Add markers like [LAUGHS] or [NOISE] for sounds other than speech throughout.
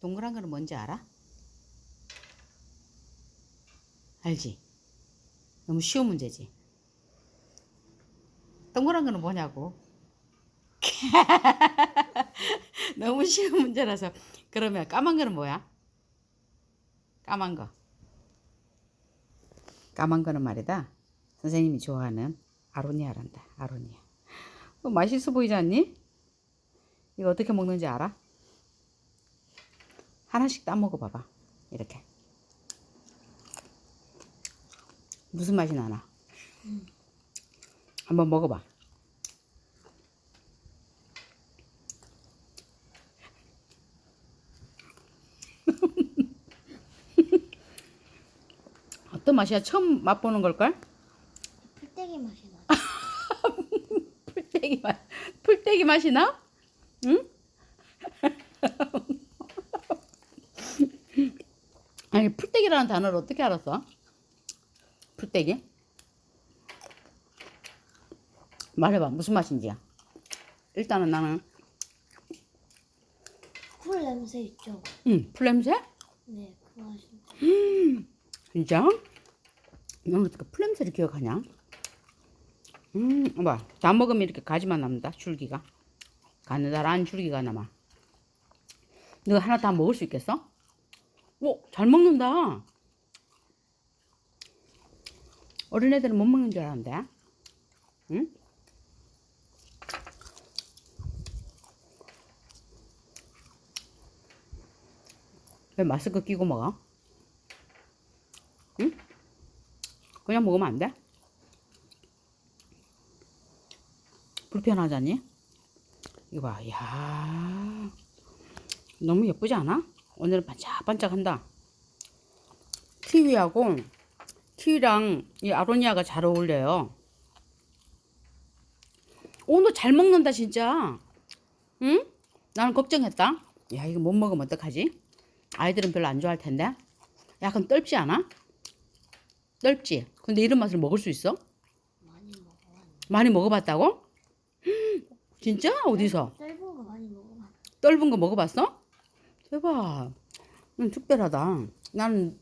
동그란 거는 뭔지 알아? 알지? 너무 쉬운 문제지. 동그란 거는 뭐냐고. [LAUGHS] 너무 쉬운 문제라서 그러면 까만 거는 뭐야? 까만 거. 까만 거는 말이다. 선생님이 좋아하는 아로니아란다. 아로니아. 어, 맛있어 보이지 않니? 이거 어떻게 먹는지 알아? 하나씩 따 먹어 봐봐. 이렇게. 무슨 맛이 나나? 한번 먹어봐. [LAUGHS] 어떤 맛이야? 처음 맛보는 걸걸? 풀떼기 맛이 나. [LAUGHS] 풀떼기 맛, 풀떼기 맛이 나? 응? 아니, 풀떼기라는 단어를 어떻게 알았어? 풀떼기? 말해봐, 무슨 맛인지야? 일단은 나는, 풀 냄새 있죠? 응, 풀 냄새? 네, 그 맛이. 진짜? 넌 어떻게 풀 냄새를 기억하냐? 음, 봐. 다 먹으면 이렇게 가지만 남는다, 줄기가. 가느다란 줄기가 남아. 너 하나 다 먹을 수 있겠어? 오, 잘 먹는다. 어린 애들은 못 먹는 줄 알았는데. 응? 왜 마스크 끼고 먹어? 응? 그냥 먹으면 안 돼? 불편하잖니? 이거 봐, 야 너무 예쁘지 않아? 오늘은 반짝반짝한다. 키위하고 키위랑 이 아로니아가 잘 어울려요. 오, 너 잘 먹는다 진짜. 응? 나는 걱정했다. 야, 이거 못 먹으면 어떡하지? 아이들은 별로 안 좋아할 텐데. 약간 떫지 않아? 떫지? 근데 이런 맛을 먹을 수 있어? 많이 먹어봤는데. 많이 먹어봤다고? 진짜? 어디서? 짧은 거 많이 먹어봤는데. 떫은 거 먹어봤어? 대박. 응, 특별하다. 나는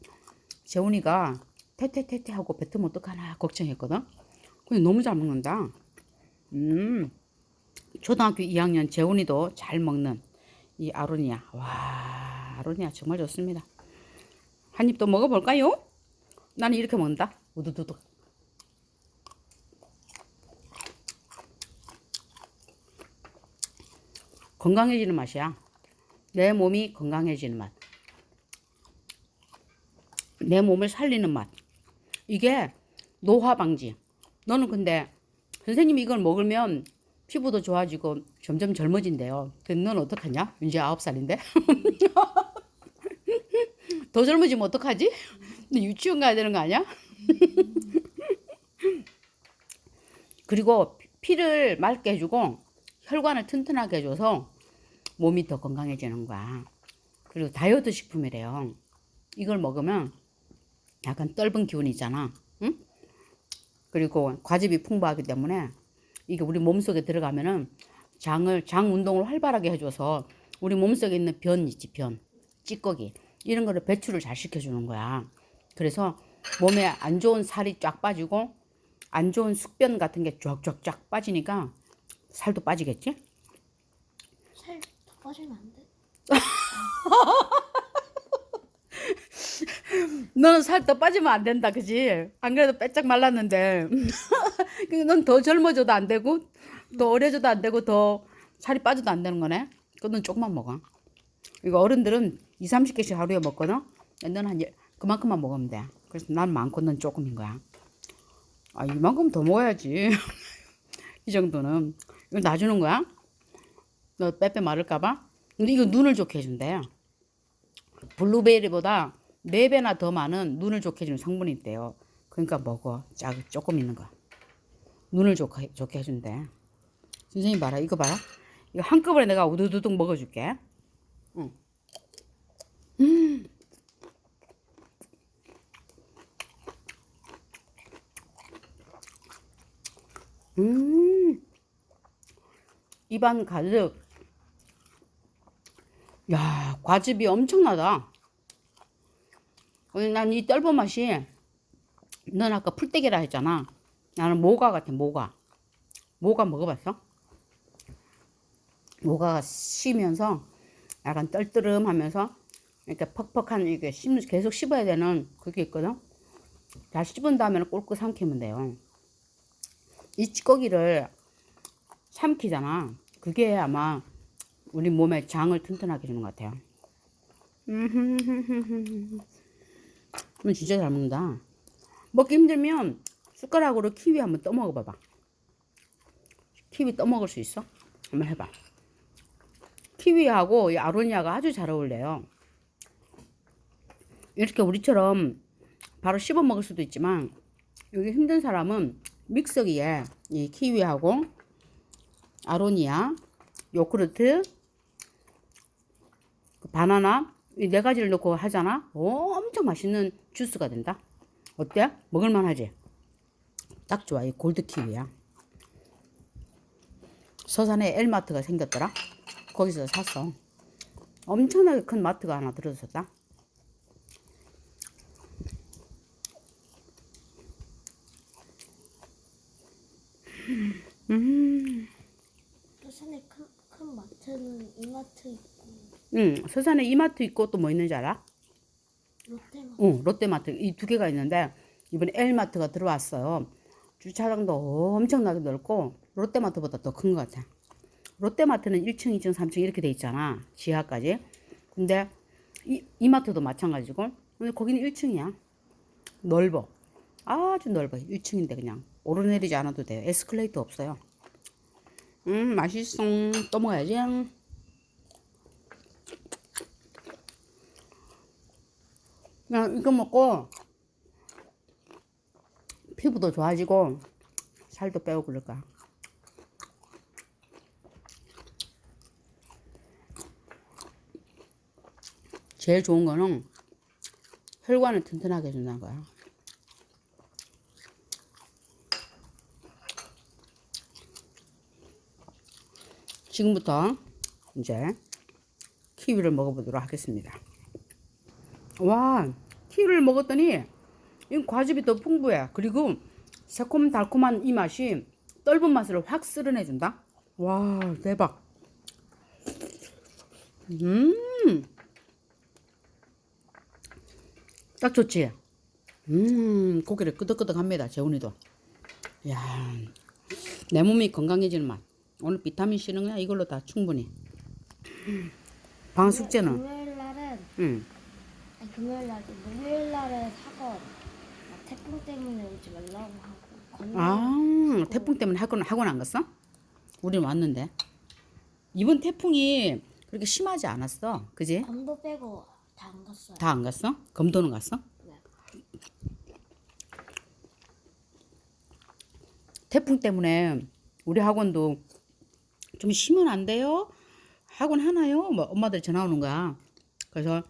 재훈이가 태태태태 하고 뱉으면 어떡하나 걱정했거든. 근데 너무 잘 먹는다. 음. 초등학교 2학년 재훈이도 잘 먹는 이 아로니아. 와, 아로니아 정말 좋습니다. 한 입 더 먹어볼까요? 나는 이렇게 먹는다. 우두두둑. 건강해지는 맛이야. 내 몸이 건강해지는 맛. 내 몸을 살리는 맛. 이게 노화 방지. 너는 근데 선생님이 이걸 먹으면 피부도 좋아지고 점점 젊어진대요. 근데 넌 어떡하냐? 이제 아홉 살인데? [LAUGHS] 더 젊어지면 어떡하지? 너 유치원 가야 되는 거 아니야? [LAUGHS] 그리고 피를 맑게 해주고 혈관을 튼튼하게 해줘서 몸이 더 건강해지는 거야. 그리고 다이어트 식품이래요. 이걸 먹으면 약간 떫은 기운이 있잖아. 응? 그리고 과즙이 풍부하기 때문에 이게 우리 몸속에 들어가면은 장을 장 운동을 활발하게 해줘서 우리 몸속에 있는 변 있지 변 찌꺼기 이런 거를 배출을 잘 시켜주는 거야. 그래서 몸에 안 좋은 살이 쫙 빠지고 안 좋은 숙변 같은 게 쫙쫙쫙 빠지니까 살도 빠지겠지? 빠지면 안 돼? [LAUGHS] 너는 살 더 빠지면 안 된다, 그지? 안 그래도 빼짝 말랐는데. [LAUGHS] 넌 더 젊어져도 안 되고, 더 어려져도 안 되고, 더 살이 빠져도 안 되는 거네? 그건 조금만 먹어. 이거 어른들은 2, 30개씩 하루에 먹거든? 너는 한, 열- 그만큼만 먹으면 돼. 그래서 난 많고 넌 조금인 거야. 아, 이만큼 더 먹어야지. [LAUGHS] 이 정도는. 이거 놔주는 거야? 너 빼빼 마를까봐? 근데 이거 눈을 좋게 해준대. 블루베리보다 네 배나 더 많은 눈을 좋게 해주는 성분이 있대요. 그러니까 먹어. 작 조금 있는 거. 눈을 좋게, 좋게 해준대. 선생님 봐라. 이거 봐라. 이거 한꺼번에 내가 우두두둑 먹어줄게. 응. 음. 입안 가득 야, 과즙이 엄청나다. 난 이 떫은 맛이, 넌 아까 풀떼기라 했잖아. 나는 모가 같아, 모가. 모가 먹어봤어? 모가가 쉬면서 약간 떨뜨름 하면서 이렇게 퍽퍽한 이게 씹, 계속 씹어야 되는 그게 있거든. 다 씹은 다음에 꼴꼴 삼키면 돼요. 이 찌꺼기를 삼키잖아. 그게 아마 우리 몸의 장을 튼튼하게 해주는 것 같아요. [LAUGHS] 음, 진짜 잘 먹는다. 먹기 힘들면 숟가락으로 키위 한번 떠먹어 봐봐. 키위 떠먹을 수 있어? 한번 해봐. 키위하고 이 아로니아가 아주 잘 어울려요. 이렇게 우리처럼 바로 씹어 먹을 수도 있지만 여기 힘든 사람은 믹서기에 이 키위하고 아로니아, 요구르트, 그 바나나 이 네 가지를 넣고 하잖아. 오, 엄청 맛있는 주스가 된다. 어때? 먹을만 하지? 딱 좋아. 이 골드 키위야. 서산에 엘마트가 생겼더라. 거기서 샀어. 엄청나게 큰 마트가 하나 들어섰다. 부산에 큰, 큰 마트는 이마트 있고 응, 서산에 이마트 있고 또 뭐 있는지 알아? 롯데마트 응, 롯데마트 이 두 개가 있는데 이번에 엘마트가 들어왔어요. 주차장도 엄청나게 넓고 롯데마트보다 더 큰 것 같아. 롯데마트는 1층, 2층, 3층 이렇게 돼 있잖아. 지하까지. 근데 이, 이마트도 마찬가지고 근데 거기는 1층이야. 넓어. 아주 넓어. 1층인데 그냥 오르내리지 않아도 돼요. 에스컬레이터 없어요. 음, 맛있어. 또 먹어야지. 그냥 이거 먹고 피부도 좋아지고 살도 빼고 그럴까. 제일 좋은 거는 혈관을 튼튼하게 해준다는 거야. 지금부터 이제 키위를 먹어보도록 하겠습니다. 와, 키위를 먹었더니 이 과즙이 더 풍부해. 그리고 새콤달콤한 이 맛이 떫은 맛을 확 쓸어내준다. 와, 대박. 음, 딱 좋지. 음, 고기를 끄덕끄덕합니다. 재훈이도. 야, 내 몸이 건강해지는 맛. 오늘 비타민 C는 이걸로 다 충분히. 방 숙제는, 금요일 날은 음. 아니 금요일 날이 목요일 학원 막 태풍 때문에 오지 말라고 하고 아, 태풍 때문에 학원 학원 안 갔어? 우린 왔는데. 이번 태풍이 그렇게 심하지 않았어. 그지? 검도 빼고 다 안 갔어요. 다 안 갔어? 검도는 갔어? 네. 태풍 때문에 우리 학원도 좀 쉬면 안 돼요? 학원 하나요? 뭐 엄마들 전화 오는 거야. 그래서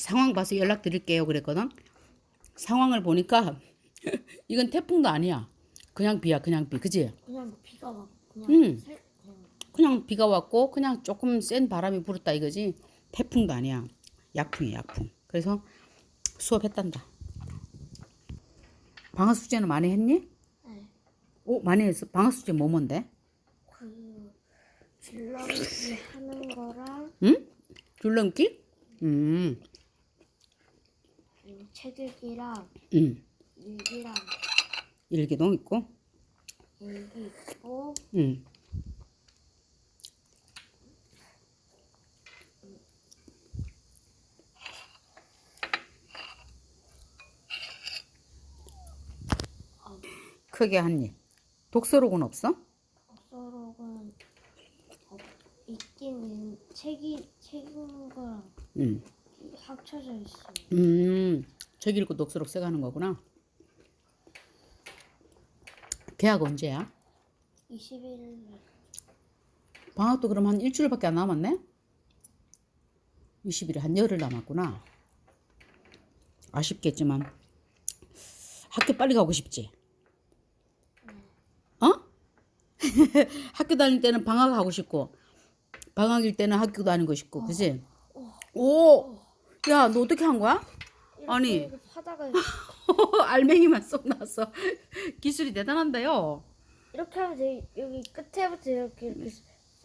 상황 봐서 연락 드릴게요 그랬거든. 상황을 보니까 [LAUGHS] 이건 태풍도 아니야. 그냥 비야, 그냥 비. 그지? 그냥 비가 막 그냥 음. 살 그냥 그냥 비가 왔고 그냥 조금 센 바람이 불었다 이거지. 태풍도 아니야. 약풍이야, 약풍. 그래서 수업했단다. 방학 숙제는 많이 했니? 네. 오, 많이 했어. 방학 숙제 뭐 뭔데? 그 줄넘기 하는 거랑 응? 줄넘기? 음, 책 읽기랑 음. 일기랑 일기동 있고, 일기 있고 음. 크게 한 입. 독서록은 없어? 독서록은 어, 있긴 있- 책이 책인 거랑 음. 합쳐져 있어요. 음, 책 읽고 독서록 써가는 거구나. 계약 언제야? 21일 방학도 그럼 한 일주일밖에 안 남았네? 20일에 한 열흘 남았구나. 아쉽겠지만 학교 빨리 가고 싶지? 어? [LAUGHS] 학교 다닐 때는 방학 하고 싶고 방학일 때는 학교 다니고 싶고, 그지? 어. 오! 야, 너 어떻게 한 거야? 아니. 이렇게 파다가 [LAUGHS] 알맹이만 쏙 나왔어. [LAUGHS] 기술이 대단한데요. 이렇게 하면 돼. 여기 끝에부터 이렇게 이렇게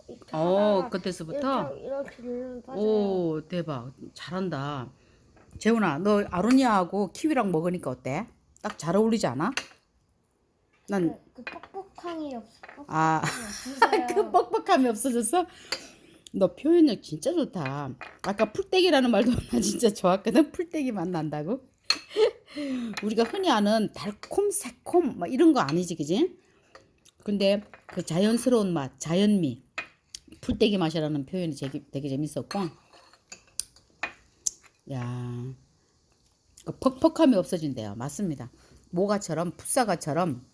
이렇게 어, 하다가 끝에서부터. 이렇게 이렇게 누르면 빠져요. 오, 대박. 잘한다. 재훈아, 너 아로니아하고 키위랑 먹으니까 어때? 딱 잘 어울리지 않아? 난, 그, 그 뻑뻑함이 없어. 아, 뻑뻑함이 [LAUGHS] 없어요. 그 뻑뻑함이 없어졌어? 너 표현력 진짜 좋다. 아까 풀떼기라는 말도 [LAUGHS] 나 진짜 좋았거든. 풀떼기 맛 난다고. [LAUGHS] 우리가 흔히 아는 달콤, 새콤, 막 이런 거 아니지, 그지? 근데 그 자연스러운 맛, 자연미, 풀떼기 맛이라는 표현이 되게, 되게 재밌었고. 야, 그 퍽퍽함이 없어진대요. 맞습니다. 모가처럼, 풋사과처럼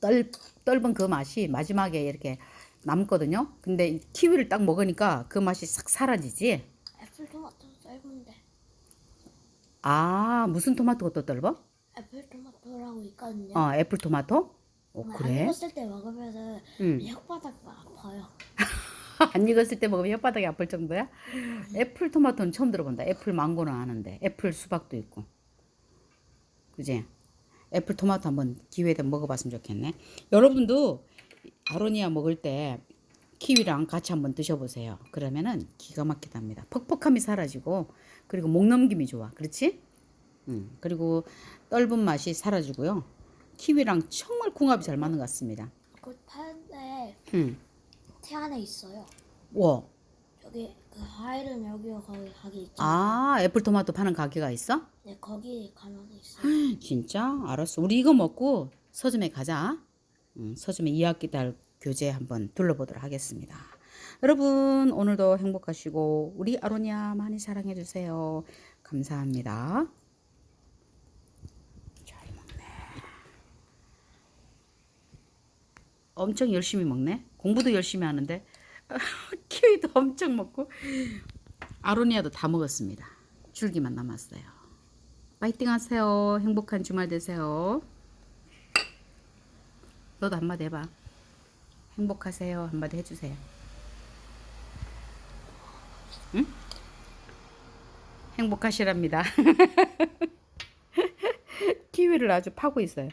떨, 떫은 그 맛이 마지막에 이렇게 남거든요. 근데 이 키위를 딱 먹으니까 그 맛이 싹 사라지지. 애플 토마토 짧은데 아, 무슨 토마토가 또 떫어? 애플 토마토라고 있거든요. 어, 애플 토마토? 어, 안 그래? 익었을 때 먹으면은 응. 혓바닥 아파요. [LAUGHS] 안 익었을 때 먹으면 혓바닥이 아플 정도야? 애플 토마토는 처음 들어본다. 애플 망고는 아는데. 애플 수박도 있고. 그지? 애플 토마토 한번 기회 되면 먹어봤으면 좋겠네. 여러분도 아로니아 먹을 때 키위랑 같이 한번 드셔보세요. 그러면은 기가 막히답니다. 퍽퍽함이 사라지고 그리고 목 넘김이 좋아. 그렇지? 음, 그리고 떫은 맛이 사라지고요. 키위랑 정말 궁합이 잘 맞는 것 같습니다. 그 파는데 음, 태 안에 있어요. 와. 여기 그 과일은 여기와 거기 가게 있죠. 아, 애플 토마토 파는 가게가 있어? 네 거기 가면 있어요. [GASPS] 진짜? 알았어. 우리 이거 먹고 서점에 가자. 응, 서점에 2학기 달 교재 한번 둘러보도록 하겠습니다. 여러분, 오늘도 행복하시고, 우리 아로니아 많이 사랑해 주세요. 감사합니다. 잘 먹네. 엄청 열심히 먹네. 공부도 열심히 하는데, [LAUGHS] 키위도 엄청 먹고, 아로니아도 다 먹었습니다. 줄기만 남았어요. 파이팅 하세요. 행복한 주말 되세요. 너도 한마디 해봐. 행복하세요. 한마디 해주세요. 응? 행복하시랍니다. [LAUGHS] 키위를 아주 파고 있어요.